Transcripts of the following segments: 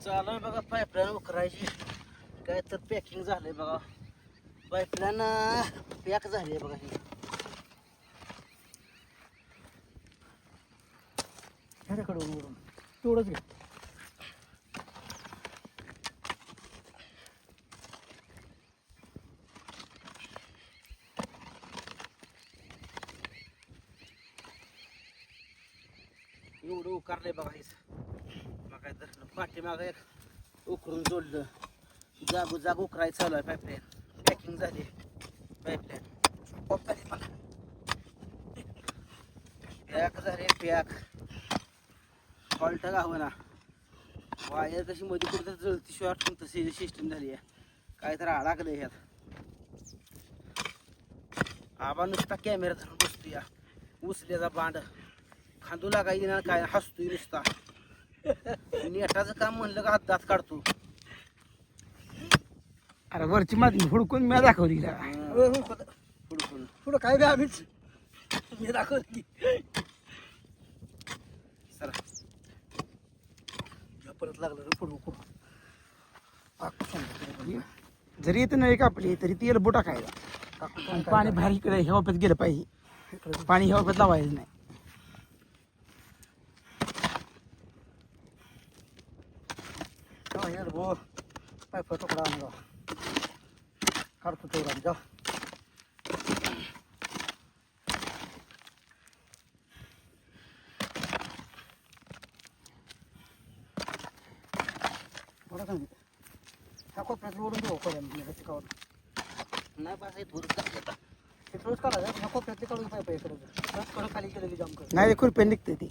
चालू आहे बघा पाईपलाईन उकरायची. काय तर पॅकिंग झालंय बघा. पाईपलाईन पॅक झाली आहे बघा ही. ह्याच्याकडे वरून तेवढंच घे. एवढं उकारलंय बघा हेच बघा तर पाठीमागं एक उकरून जोडलं. जागो जाग उकरायचं चालू आहे पाईपलाईन पॅकिंग झाली. पाईपलाईन पॉप झाली मला. पॅक झाले पॅक फॉल्ट गावं ना वायर कशी मध्ये कुठं जळती शॉर्ट तशी सिस्टम झाली आहे. काय तर अडकलं ह्यात. आबा नुसता कॅमेरा धरून बसतो या. उचल्याचा बांड. खांदू लागायची ना काय हसतोय नुसता. नेटाचं काम म्हणलं का हात दात काढतो. अरे वरची माती हुडकून मी दाखवली हिला. हुडकून. पुढं काय बी आम्हीच. मी दाखवली. परत लागलं रे पुढं. जरी येतं नाही कापली तरी ती एल्बो टाकायला आणि पाणी बाहेर इकडे ह्या वाप्यात गेलं पाहिजे. पाणी ह्या वाप्यात लावायचं नाही. आणला काढतो तेवढा जा बरं का नाही? ह्या कोपऱ्यात लोडून देऊ पर्यंत चिकावर नाही बस हे धुरच टाकलं ते रोज काढायचं ह्या कोपऱ्यातले काढून पाहिजे इकडे कडं खाली केलेली जाम कर नाही खुरपे निघते ती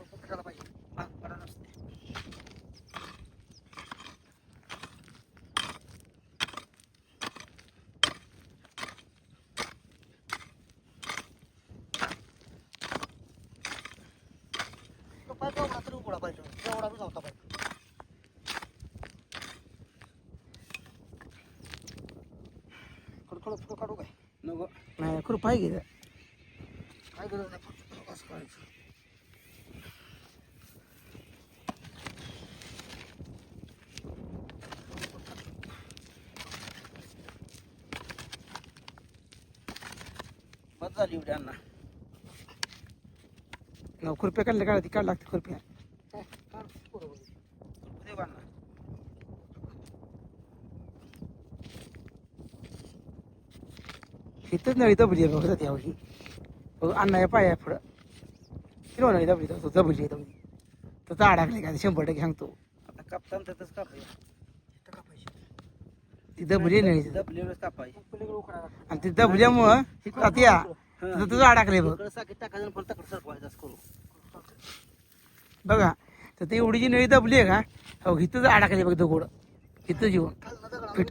पाहिजे पाय तेवढा तरी उघडा पाहिजे. तेवढा बी नव्हता पाहिजे. खडखड फुटं काढू काय? नको. नाही खुरप आहे की काय गरज नाही फक्त असं काढायचं बस झाली एवढी अण्णा. न खुरप्या काढल्या काढ ती काढ लागते खुरप्या दे बा अण्णा इथंच नळी दबली आहे बघा यावर्षी बघ अण्णा या पाया पुढं. किलो नळी दबली तर दबली आहे दबली तर तर अडकले का शंभर टक्के सांगतो. आता कापताना तिथंच कापायचं. ती दबली आहे नळी दबली वेळेस कापायची. आणि ती दबल्यामुळं आता या तिथं तुझं अडकले बघ. टाकायचं पण तकड सरकवायचं असं करू बघा तर ती एवढी जी नळी दबली आहे का हो इथंच अडकले बघ दगड. इथं जीवन. फिट.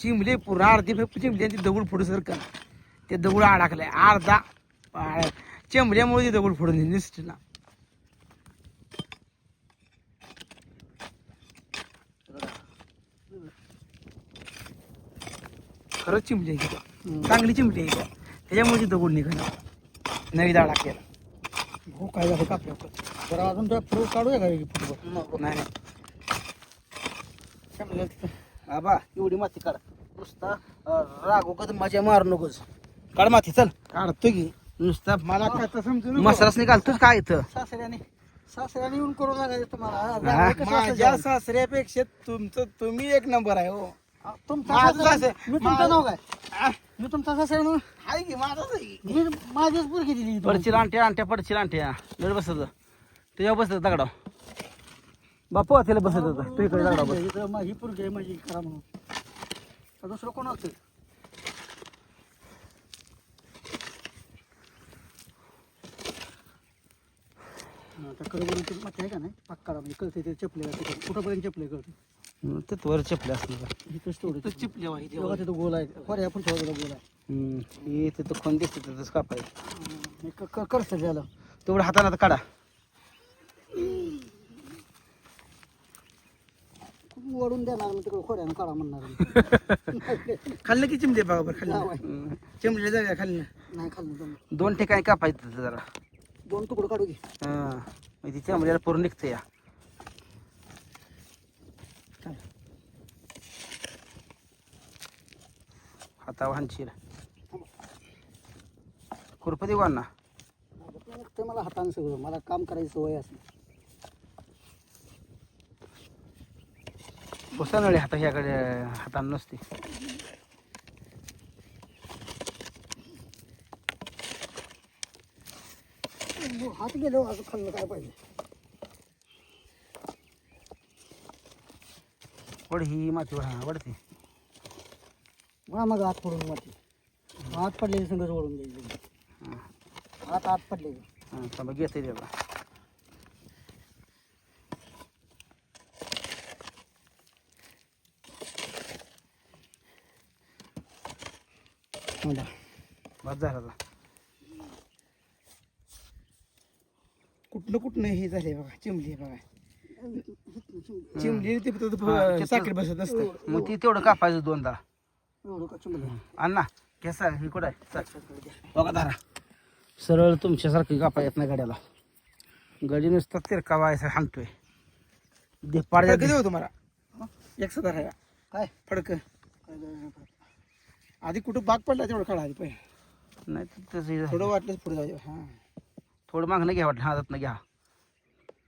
चिमले पूर्ण अर्धी फेप चिमली आणि ती दगड फोडू सरकन ते दगड अडकलाय. अर्धा चिमल्यामुळे ती दगड फोडून निसटला खरंच चिमली आहे की चांगली चिमली आहे की त्याच्यामुळे ती दगड निघाला. नवी दाडा केला हो काय झालं का जरा अजून प्रूफ काढूया का? नको. नाही. आबा एवढी माती काढ. नुसता रागो कधी माझ्या मारू नकोस. काढ माती चल. काढतो की. नुसता मला काय तर समजून मसरास निघालतोच काय इथं? सासऱ्याने सासऱ्याने येऊन करू लागायचं तुम्हाला. हा? माझ्या सासऱ्यापेक्षा तुमचं तुम्ही एक नंबर आहे हो. तुमचा माझं सासरा- सासरे- मी तुमचं नाव काय? मी तुमचा सासरा नाव आहे की माझाच आहे की. मी माझीच पुरगी दिली पडची लांट्या आणट्या पडची लांट्या लढ बसत त्याच्यावर बसत दगडा बापू त्याला बसत होता. तू इकडे दगडा बस इथं माझी पुरगी आहे माझी खरा म्हणून. दुसरं कोण असतं आता कडवरून माती आहे का नाही? पक्का म्हणजे कळते ते चपले कुठंपर्यंत चपले कळते ते वर चपले असणार इथंच तेवढं माहिती तेव्हा तिथं गोल आहे. पर्या पुढच्या बाजूला गोल आहे. हे तिथं कोण दिसतं तिथंच कापायचं. हे क- क- करतं झालं. तेवढं हाताने आता काढा. ओढून देणार मी तिकडे खोऱ्यानं काढा म्हणणार खाल्लं की बरं जाऊ खाल्लं चिमले जाऊया खाल्लं. नाही खाल्लं जमलं. दोन ठिकाणी कापायचं त्याचं जरा. दोन तुकडे काढू घे. हां. मग ती चिमल्याला पूर्ण निघतं या. हातावर हाणशील. खुरपती वाढना ते मला हातानं सगळं. मला काम करायची सवय असते नळे हाता ह्याकडे हातानं नसते. हात गेलो असं खाल्लं काय पाहिजे? वड ही माती हा वडते मला मग हात पडून वाटते हात पडलेले संगच ओढून द्यायचे हात हात पडलेले. हां थांबा घेते त्याला मला बस झाला आता. कुठलं कुठनं हे झाले बघा चिमली आहे बघा. चिमली ते फक्त हा, साखर बसत असतं. मग ती तेवढं कापायचं दोनदा. अण्णा सर हे कुठं आहे? सर बघा दारा सरळ तुमच्यासारखं कापा येत नाही गाड्याला. गाडी नुसतं तिरका व्हायचा हाणतोय दे पाड्या फडकं देऊ तुम्हाला. एक सदर आहे काय फडक? आधी कुठं बाग पडला तेवढं काढा आधी पहिले. नाही तर तसं थोडं वाटलं पुढे जाऊ हां. थोडं मागणं घ्या वाटलं हातात घ्या.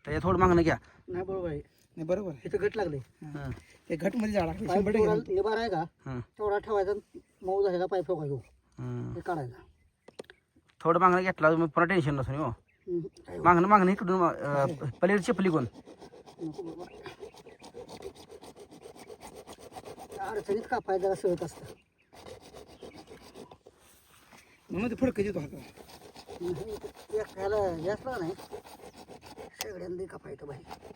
त्याच्या थोडं मागणं घ्या. नाही बरोबर आहे. नाही बरोबर आहे. इथं घट लागले हं, ते घटमध्ये झाड पाईप शंभर टक्के आहे का? हं, तेवढा ठेवायचा मऊ झालेला पाईप ठेवा घेऊ? हं. हे काढायचा. थोडं मागणं घेतला मग पुन्हा टेन्शन नसून हो. हम्म, काय मागणं मागणं इकडून अं, चपली नको बाबा. अडचणीत कापायला जरा सहज असतं. म्हणून ते फडकं देतो हातावर नाही, ते ह्याला जास्त नाही. सगळ्यांना कापायचं बाहेर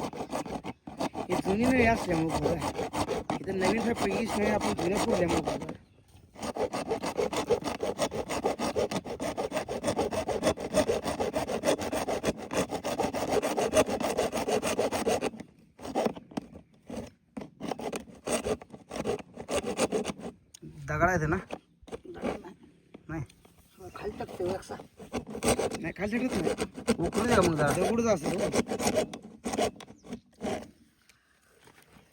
हे जुनी नळी असल्यामुळे बरं आहे. इथं नवीन पैकीच नाही आपण जुन्या फोडल्यामुळे बरं आहे. ते ना? नाही. खाली टाकतो एकसा नाही खाली टाकत नाही. उकळू द्या मग जरा. दगडच असतं हो.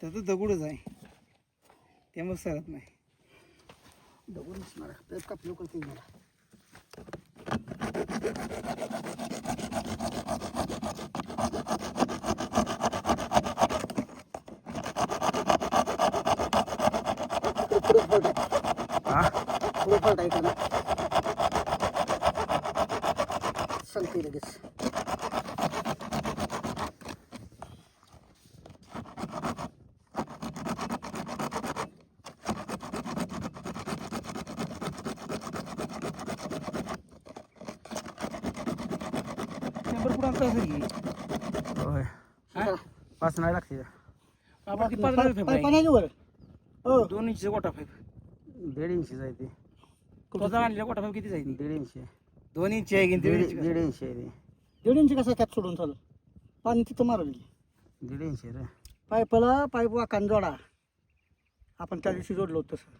त्याचं दगडच आहे. त्यामुळे सरत नाही. दगड नसणार तर कापलो करते मला हा पुढे फॉल्ट आहे इकडं सांगते लगेच होय. पाच नाही लागते. आपण पाच हो. दोन इंचचा गोटा पाईप. दीड इंची तुझा आणलेला किती जाईल? दीड इंची. दोन इंच आहे की दीड दीड इंच दीड इंची आहे ते. दीड इंची कसा कॅप सोडून चालू पाणी तिथं मारली दीड इंची आहे रे. पाईप वाकान जोडा. आपण त्या दिवशी जोडलो होतो तसं.